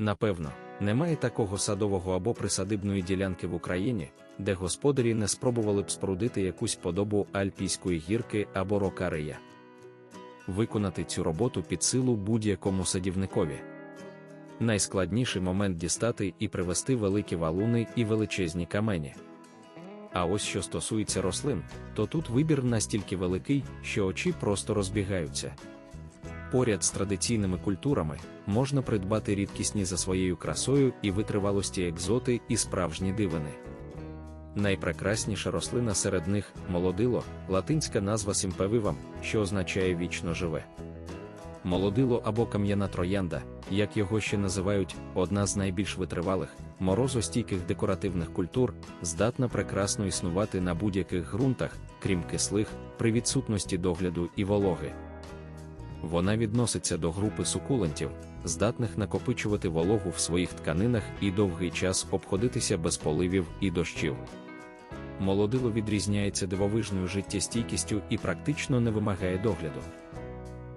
Напевно, немає такого садового або присадибної ділянки в Україні, де господарі не спробували б спорудити якусь подобу альпійської гірки або рокарея. Виконати цю роботу під силу будь-якому садівникові. Найскладніший момент дістати і привести великі валуни і величезні камені. А ось що стосується рослин, то тут вибір настільки великий, що очі просто розбігаються. Поряд з традиційними культурами можна придбати рідкісні за своєю красою і витривалості екзоти і справжні дивини. Найпрекрасніша рослина серед них молодило, латинська назва сімпевивам, що означає вічно живе. Молодило або кам'яна троянда, як його ще називають, одна з найбільш витривалих, морозостійких декоративних культур, здатна прекрасно існувати на будь-яких ґрунтах, крім кислих, при відсутності догляду і вологи. Вона відноситься до групи сукулентів, здатних накопичувати вологу в своїх тканинах і довгий час обходитися без поливів і дощів. Молодило відрізняється дивовижною життєстійкістю і практично не вимагає догляду.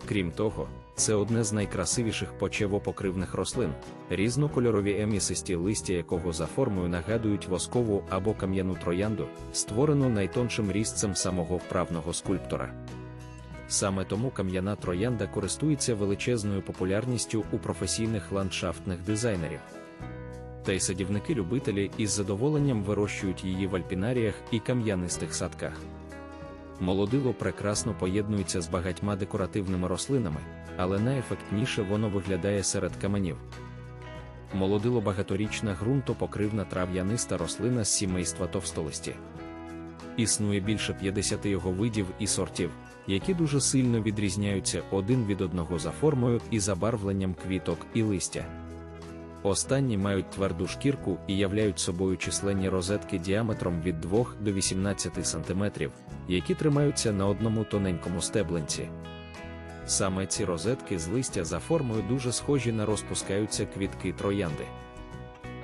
Крім того, це одне з найкрасивіших почевопокривних рослин, різнокольорові емісисті листя якого за формою нагадують воскову або кам'яну троянду, створену найтоншим різцем самого вправного скульптора. Саме тому кам'яна троянда користується величезною популярністю у професійних ландшафтних дизайнерів. Та й садівники-любителі із задоволенням вирощують її в альпінаріях і кам'янистих садках. Молодило прекрасно поєднується з багатьма декоративними рослинами, але найефектніше воно виглядає серед каменів. Молодило багаторічна ґрунтопокривна трав'яниста рослина з сімейства товстолисті. Існує більше 50 його видів і сортів, які дуже сильно відрізняються один від одного за формою і забарвленням квіток і листя. Останні мають тверду шкірку і являють собою численні розетки діаметром від 2 до 18 см, які тримаються на одному тоненькому стебленці. Саме ці розетки з листя за формою дуже схожі на розпускаються квітки троянди.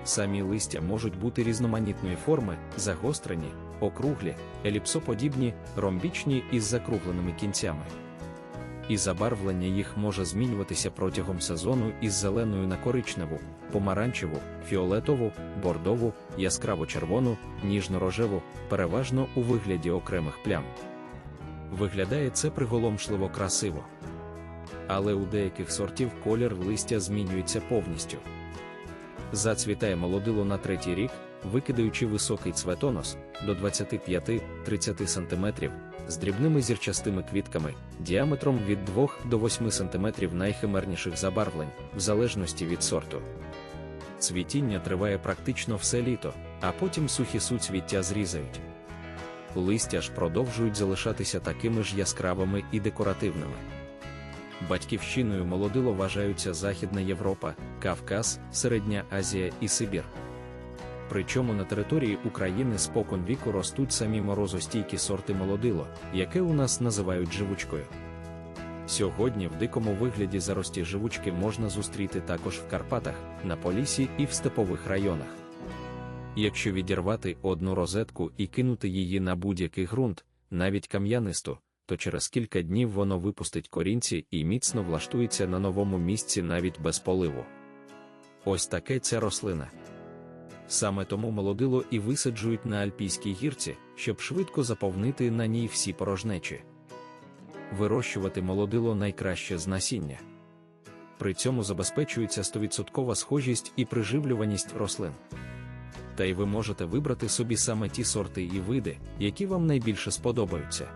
Самі листя можуть бути різноманітної форми, загострені, округлі, еліпсоподібні, ромбічні із закругленими кінцями. І забарвлення їх може змінюватися протягом сезону із зеленою на коричневу, помаранчеву, фіолетову, бордову, яскраво-червону, ніжно-рожеву, переважно у вигляді окремих плям. Виглядає це приголомшливо красиво. Але у деяких сортів колір листя змінюється повністю. Зацвітає молодило на третій рік, викидаючи високий цветонос до 25-30 см, з дрібними зірчастими квітками, діаметром від 2 до 8 см найхимерніших забарвлень, в залежності від сорту. Цвітіння триває практично все літо, а потім сухі суцвіття зрізають. Листя ж продовжують залишатися такими ж яскравими і декоративними. Батьківщиною молодило вважаються Західна Європа, Кавказ, Середня Азія і Сибір. Причому на території України спокон віку ростуть самі морозостійкі сорти молодило, яке у нас називають живучкою. Сьогодні в дикому вигляді зарості живучки можна зустріти також в Карпатах, на Полісі і в степових районах. Якщо відірвати одну розетку і кинути її на будь-який ґрунт, навіть кам'янисту, то через кілька днів воно випустить корінці і міцно влаштується на новому місці навіть без поливу. Ось таке ця рослина. Саме тому молодило і висаджують на альпійській гірці, щоб швидко заповнити на ній всі порожнечі. Вирощувати молодило найкраще з насіння. При цьому забезпечується 100% схожість і приживлюваність рослин. Та й ви можете вибрати собі саме ті сорти і види, які вам найбільше сподобаються.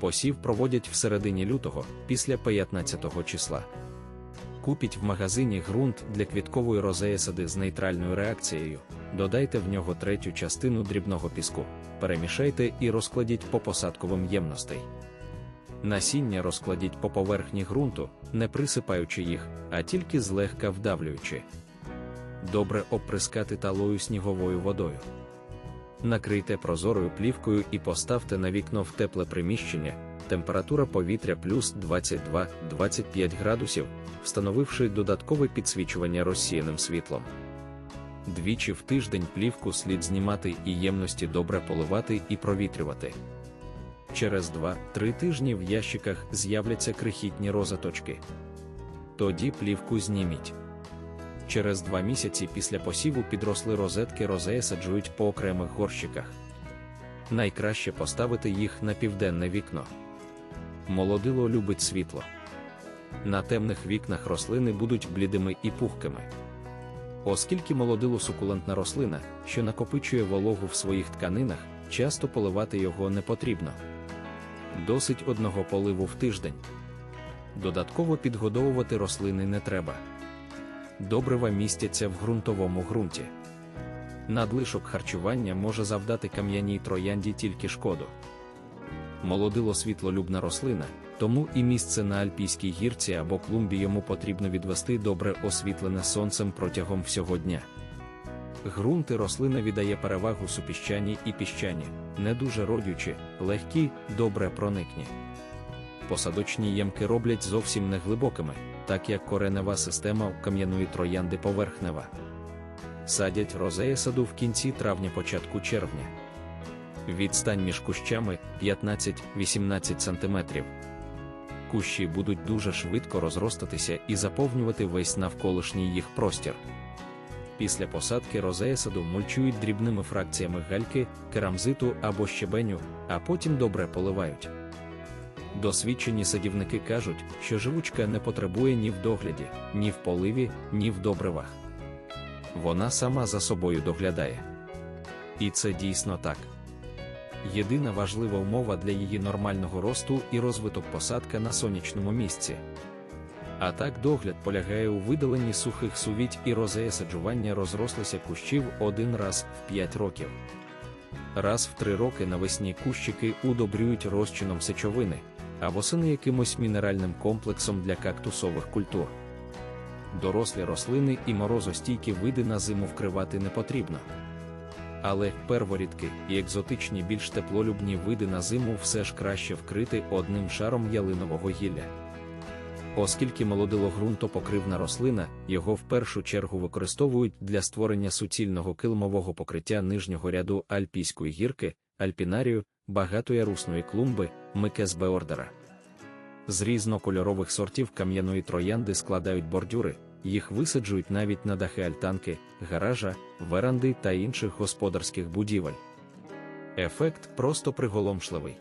Посів проводять в середині лютого, після 15 числа. Купіть в магазині ґрунт для квіткової розеясади з нейтральною реакцією, додайте в нього третю частину дрібного піску, перемішайте і розкладіть по посадковим ємностей. Насіння розкладіть по поверхні ґрунту, не присипаючи їх, а тільки злегка вдавлюючи. Добре обприскати талою сніговою водою. Накрийте прозорою плівкою і поставте на вікно в тепле приміщення, температура повітря плюс 22-25 градусів, встановивши додаткове підсвічування розсіяним світлом. Двічі в тиждень плівку слід знімати і ємності добре поливати і провітрювати. Через 2-3 тижні в ящиках з'являться крихітні розаточки. Тоді плівку зніміть. Через два місяці після посіву підросли розетки розея саджують по окремих горщиках. Найкраще поставити їх на південне вікно. Молодило любить світло. На темних вікнах рослини будуть блідими і пухкими. Оскільки молодило сукулентна рослина, що накопичує вологу в своїх тканинах, часто поливати його не потрібно. Досить одного поливу в тиждень. Додатково підгодовувати рослини не треба. Добрива містяться в ґрунтовому ґрунті. Надлишок харчування може завдати кам'яній троянді тільки шкоду. Молодило світлолюбна рослина, тому і місце на альпійській гірці або клумбі йому потрібно відвести добре освітлене сонцем протягом всього дня. Ґрунти рослина віддає перевагу супіщані і піщані, не дуже родючі, легкі, добре проникні. Посадочні ямки роблять зовсім не глибокими, так як коренева система кам'яної троянди поверхнева. Садять розея саду в кінці травня-початку червня. Відстань між кущами 15-18 см. Кущі будуть дуже швидко розростатися і заповнювати весь навколишній їх простір. Після посадки розея саду мульчують дрібними фракціями гальки, керамзиту або щебеню, а потім добре поливають. Досвідчені садівники кажуть, що живучка не потребує ні в догляді, ні в поливі, ні в добривах. Вона сама за собою доглядає. І це дійсно так. Єдина важлива умова для її нормального росту і розвиток посадка на сонячному місці. А так догляд полягає у видаленні сухих сувіть і розея саджування розрослися кущів один раз в 5 років. Раз в 3 роки навесні кущики удобрюють розчином сечовини, восени якимось мінеральним комплексом для кактусових культур. Дорослі рослини і морозостійкі види на зиму вкривати не потрібно. Але перворідки і екзотичні більш теплолюбні види на зиму все ж краще вкрити одним шаром ялинового гілля. Оскільки молодило ґрунтопокривна рослина, його в першу чергу використовують для створення суцільного килмового покриття нижнього ряду альпійської гірки, альпінарію, багатоярусної клумби, микесбеордера. З різнокольорових сортів кам'яної троянди складають бордюри, їх висаджують навіть на дахи альтанки, гаража, веранди та інших господарських будівель. Ефект просто приголомшливий.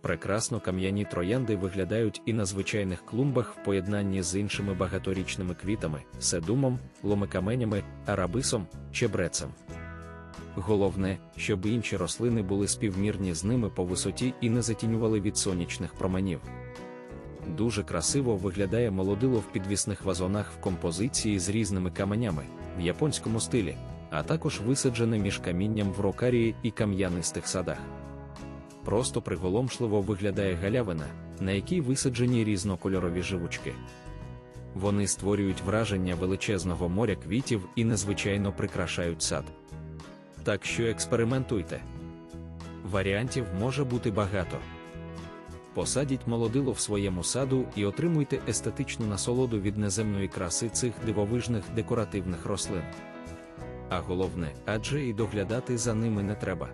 Прекрасно кам'яні троянди виглядають і на звичайних клумбах в поєднанні з іншими багаторічними квітами, седумом, ломикаменями, арабисом, чебрецем. Головне, щоб інші рослини були співмірні з ними по висоті і не затінювали від сонячних променів. Дуже красиво виглядає молодило в підвісних вазонах в композиції з різними каменями в японському стилі, а також висаджене між камінням в рокарії і кам'янистих садах. Просто приголомшливо виглядає галявина, на якій висаджені різнокольорові живучки. Вони створюють враження величезного моря квітів і незвичайно прикрашають сад. Так що експериментуйте. Варіантів може бути багато. Посадіть молодило в своєму саду і отримуйте естетичну насолоду від неземної краси цих дивовижних декоративних рослин. А головне, адже і доглядати за ними не треба.